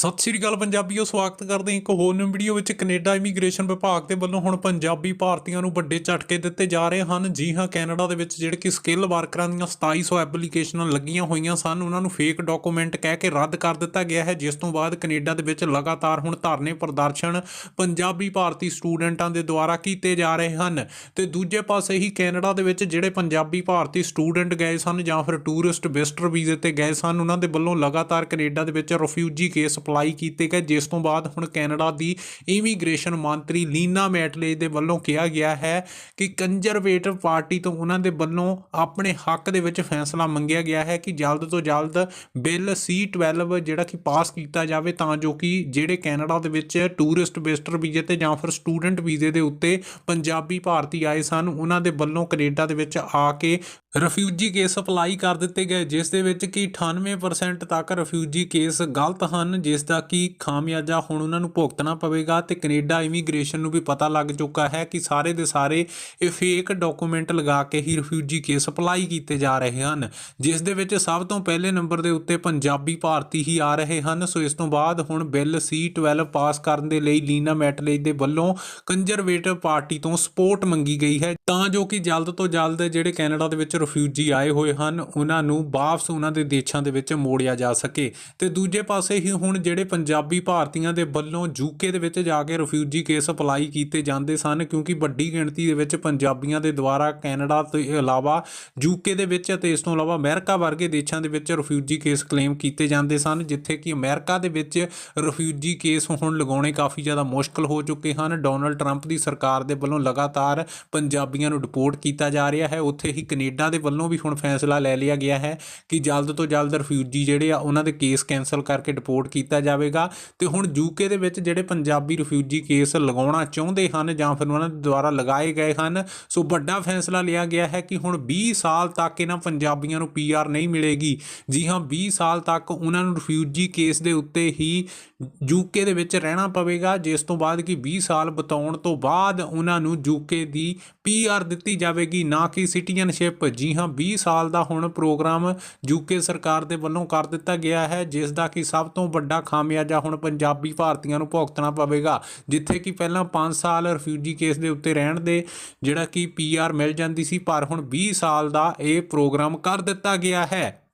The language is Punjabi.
ਸਤਿ ਸ਼੍ਰੀ ਅਕਾਲ ਪੰਜਾਬੀਓ, ਸਵਾਗਤ ਕਰਦੇ ਹਾਂ ਇੱਕ ਹੋਰ ਨਵੀਂ ਵੀਡੀਓ ਵਿੱਚ। ਕੈਨੇਡਾ ਇਮੀਗ੍ਰੇਸ਼ਨ ਵਿਭਾਗ ਦੇ ਵੱਲੋਂ ਹੁਣ ਪੰਜਾਬੀ ਭਾਰਤੀਆਂ ਨੂੰ ਵੱਡੇ ਝਟਕੇ ਦਿੱਤੇ ਜਾ ਰਹੇ ਹਨ। ਜੀ ਹਾਂ, ਕੈਨੇਡਾ ਦੇ ਵਿੱਚ ਜਿਹੜੇ ਕਿ ਸਕਿੱਲ ਵਰਕਰਾਂ ਦੀਆਂ 2700 ਐਪਲੀਕੇਸ਼ਨਾਂ ਲੱਗੀਆਂ ਹੋਈਆਂ ਸਨ, ਉਹਨਾਂ ਨੂੰ ਫੇਕ ਡਾਕੂਮੈਂਟ ਕਹਿ ਕੇ ਰੱਦ ਕਰ ਦਿੱਤਾ ਗਿਆ ਹੈ, ਜਿਸ ਤੋਂ ਬਾਅਦ ਕੈਨੇਡਾ ਦੇ ਵਿੱਚ ਲਗਾਤਾਰ ਹੁਣ ਧਰਨੇ ਪ੍ਰਦਰਸ਼ਨ ਪੰਜਾਬੀ ਭਾਰਤੀ ਸਟੂਡੈਂਟਾਂ ਦੇ ਦੁਆਰਾ ਕੀਤੇ ਜਾ ਰਹੇ ਹਨ। ਤੇ ਦੂਜੇ ਪਾਸੇ ਹੀ ਕੈਨੇਡਾ ਦੇ ਵਿੱਚ ਜਿਹੜੇ ਪੰਜਾਬੀ ਭਾਰਤੀ ਸਟੂਡੈਂਟ ਗਏ ਸਨ ਜਾਂ ਫਿਰ ਟੂਰਿਸਟ ਵਿਜ਼ਟਰ ਵੀਜ਼ੇ ਤੇ ਗਏ ਸਨ, ਉਹਨਾਂ ਦੇ ਵੱਲੋਂ ਲਗਾਤਾਰ ਕੈਨੇਡਾ ਦੇ ਵਿੱਚ ਰਿਫਿਊਜੀ ਕੇਸ ਅਪਲਾਈ ਕੀਤੇ ਗਏ, ਜਿਸ ਤੋਂ ਬਾਅਦ ਹੁਣ ਕੈਨੇਡਾ ਦੀ ਇਮੀਗ੍ਰੇਸ਼ਨ ਮੰਤਰੀ ਲੀਨਾ ਮੈਟਲੇ ਦੇ ਵੱਲੋਂ ਕਿਹਾ ਗਿਆ ਹੈ ਕਿ ਕੰਜ਼ਰਵੇਟਿਵ ਪਾਰਟੀ ਤੋਂ ਉਹਨਾਂ ਦੇ ਵੱਲੋਂ ਆਪਣੇ ਹੱਕ ਦੇ ਵਿੱਚ ਫੈਸਲਾ ਮੰਗਿਆ ਗਿਆ ਹੈ ਕਿ ਜਲਦ ਤੋਂ ਜਲਦ ਬਿੱਲ C12 ਜਿਹੜਾ ਕਿ ਪਾਸ ਕੀਤਾ ਜਾਵੇ, ਤਾਂ ਜੋ ਕਿ ਜਿਹੜੇ ਕੈਨੇਡਾ ਦੇ ਵਿੱਚ ਟੂਰਿਸਟ ਵਿਜ਼ਟਰ ਵੀਜ਼ੇ ਤੇ ਜਾਂ ਫਿਰ ਸਟੂਡੈਂਟ ਵੀਜ਼ੇ ਦੇ ਉੱਤੇ ਪੰਜਾਬੀ ਭਾਰਤੀ ਆਏ ਸਨ, ਉਹਨਾਂ ਦੇ ਵੱਲੋਂ ਕੈਨੇਡਾ ਦੇ ਵਿੱਚ ਆ ਕੇ ਰਿਫਿਊਜੀ ਕੇਸ ਅਪਲਾਈ ਕਰ ਦਿੱਤੇ ਗਏ, ਜਿਸ ਦੇ ਵਿੱਚ ਕਿ 98% ਤੱਕ ਰਿਫਿਊਜੀ ਕੇਸ ਗਲਤ ਹਨ, ਜਿਸ ਦਾ ਕਿ ਖਾਮਿਆਜਾ ਹੁਣ ਉਹਨਾਂ ਨੂੰ ਭੁਗਤਣਾ ਪਵੇਗਾ ਤੇ ਕੈਨੇਡਾ ਇਮੀਗ੍ਰੇਸ਼ਨ ਨੂੰ ਵੀ ਪਤਾ ਲੱਗ ਚੁੱਕਾ ਹੈ ਕਿ ਸਾਰੇ ਦੇ ਸਾਰੇ ਇਹ ਫੇਕ ਡਾਕੂਮੈਂਟ ਲਗਾ ਕੇ ਹੀ ਰਿਫਿਊਜੀ ਕੇਸ ਅਪਲਾਈ ਕੀਤੇ ਜਾ ਰਹੇ ਹਨ, ਜਿਸ ਦੇ ਵਿੱਚ ਸਭ ਤੋਂ ਪਹਿਲੇ ਨੰਬਰ ਦੇ ਉੱਤੇ ਪੰਜਾਬੀ ਭਾਰਤੀ ਹੀ ਆ ਰਹੇ ਹਨ। ਸੋ ਇਸ ਤੋਂ ਬਾਅਦ ਹੁਣ ਬਿੱਲ C12 ਪਾਸ ਕਰਨ ਦੇ ਲਈ ਲੀਨਾ ਮੈਟਲੇਜ ਦੇ ਵੱਲੋਂ ਕੰਜ਼ਰਵੇਟਿਵ ਪਾਰਟੀ ਤੋਂ ਸਪੋਰਟ ਮੰਗੀ ਗਈ ਹੈ, ਤਾਂ ਜੋ ਕਿ ਜਲਦ ਤੋਂ ਜਲਦ ਜਿਹੜੇ ਕੈਨੇਡਾ ਦੇ ਵਿੱਚ ਰਿਫਿਊਜੀ ਆਏ ਹੋਏ ਹਨ, ਉਹਨਾਂ ਨੂੰ ਵਾਪਸ ਉਹਨਾਂ ਦੇ ਦੇਸ਼ਾਂ ਦੇ ਵਿੱਚ ਮੋੜਿਆ ਜਾ ਸਕੇ। ਤੇ ਦੂਜੇ ਪਾਸੇ ਹੀ ਹੁਣ ਜਿਹੜੇ ਪੰਜਾਬੀ ਭਾਰਤੀਆਂ ਦੇ ਵੱਲੋਂ ਯੂਕੇ ਦੇ ਵਿੱਚ ਜਾ ਕੇ ਰਿਫਿਊਜੀ ਕੇਸ ਅਪਲਾਈ ਕੀਤੇ ਜਾਂਦੇ ਸਨ, ਕਿਉਂਕਿ ਵੱਡੀ ਗਿਣਤੀ ਦੇ ਵਿੱਚ ਪੰਜਾਬੀਆਂ ਦੇ ਦੁਆਰਾ ਕੈਨੇਡਾ ਤੋਂ ਇਲਾਵਾ ਯੂਕੇ ਦੇ ਵਿੱਚ ਅਤੇ ਇਸ ਤੋਂ ਇਲਾਵਾ ਅਮਰੀਕਾ ਵਰਗੇ ਦੇਸ਼ਾਂ ਦੇ ਵਿੱਚ ਰਿਫਿਊਜੀ ਕੇਸ ਕਲੇਮ ਕੀਤੇ ਜਾਂਦੇ ਸਨ, ਜਿੱਥੇ ਕਿ ਅਮਰੀਕਾ ਦੇ ਵਿੱਚ ਰਿਫਿਊਜੀ ਕੇਸ ਹੁਣ ਲਗਾਉਣੇ ਕਾਫੀ ਜ਼ਿਆਦਾ ਮੁਸ਼ਕਲ ਹੋ ਚੁੱਕੇ ਹਨ। ਡੋਨਲਡ ਟਰੰਪ ਦੀ ਸਰਕਾਰ ਦੇ ਵੱਲੋਂ ਲਗਾਤਾਰ ਪੰਜਾਬੀਆਂ ਨੂੰ ਡਿਪੋਰਟ ਕੀਤਾ ਜਾ ਰਿਹਾ ਹੈ। ਉੱਥੇ ਹੀ ਕੈਨੇਡਾ ਦੇ ਵੱਲੋਂ ਵੀ ਹੁਣ ਫੈਸਲਾ ਲੈ ਲਿਆ ਗਿਆ ਹੈ ਕਿ ਜਲਦ ਤੋਂ ਜਲਦ ਰਿਫਿਊਜੀ ਜਿਹੜੇ ਆ, ਉਹਨਾਂ ਦੇ ਕੇਸ ਕੈਨਸਲ ਕਰਕੇ ਡਿਪੋਰਟ ਕੀਤਾ ਜਾਵੇਗਾ। ਤੇ ਹੁਣ ਯੂਕੇ ਦੇ ਵਿੱਚ ਜਿਹੜੇ ਪੰਜਾਬੀ ਰਿਫਿਊਜੀ ਕੇਸ ਲਗਾਉਣਾ ਚਾਹੁੰਦੇ ਹਨ ਜਾਂ ਫਿਰ ਉਹਨਾਂ ਦੇ ਦੁਆਰਾ ਲਗਾਏ ਗਏ ਹਨ, ਸੋ ਵੱਡਾ ਫੈਸਲਾ ਲਿਆ ਗਿਆ ਹੈ ਕਿ ਹੁਣ 20 ਸਾਲ ਤੱਕ ਇਹਨਾਂ ਪੰਜਾਬੀਆਂ ਨੂੰ ਪੀਆਰ ਨਹੀਂ ਮਿਲੇਗੀ। ਜੀ ਹਾਂ 20 ਸਾਲ ਤੱਕ ਉਹਨਾਂ ਨੂੰ ਰਿਫਿਊਜੀ ਕੇਸ ਦੇ ਉੱਤੇ ਹੀ ਯੂਕੇ ਦੇ ਵਿੱਚ ਰਹਿਣਾ ਪਵੇਗਾ, ਜਿਸ ਤੋਂ ਬਾਅਦ ਕਿ 20 ਸਾਲ ਬਤਾਉਣ ਤੋਂ ਬਾਅਦ ਉਹਨਾਂ ਨੂੰ ਯੂਕੇ ਦੀ ਪੀਆਰ ਦਿੱਤੀ ਜਾਵੇਗੀ, ਨਾ ਕਿ ਸਿਟੀਜ਼ਨਸ਼ਿਪ। ਜੀ ਹਾਂ 20 ਸਾਲ ਦਾ ਹੁਣ ਪ੍ਰੋਗਰਾਮ ਯੂਕੇ ਸਰਕਾਰ ਦੇ ਵੱਲੋਂ ਕਰ ਦਿੱਤਾ ਗਿਆ ਹੈ, ਜਿਸ ਦਾ ਕਿ ਸਭ ਤੋਂ ਵੱਡਾ ਵੱਡਾ ਖਾਮਿਆਜਾ ਹੁਣ ਪੰਜਾਬੀ ਭਾਰਤੀਆਂ ਨੂੰ ਭੁਗਤਣਾ ਪਵੇਗਾ, ਜਿੱਥੇ ਕਿ ਪਹਿਲਾਂ 5 ਸਾਲ ਰਿਫਿਊਜੀ ਕੇਸ ਦੇ ਉੱਤੇ ਰਹਿਣ ਦੇ ਜਿਹੜਾ ਕਿ ਪੀਆਰ ਮਿਲ ਜਾਂਦੀ ਸੀ, ਪਰ ਹੁਣ 20 ਸਾਲ ਦਾ ਇਹ ਪ੍ਰੋਗਰਾਮ ਕਰ ਦਿੱਤਾ ਗਿਆ ਹੈ।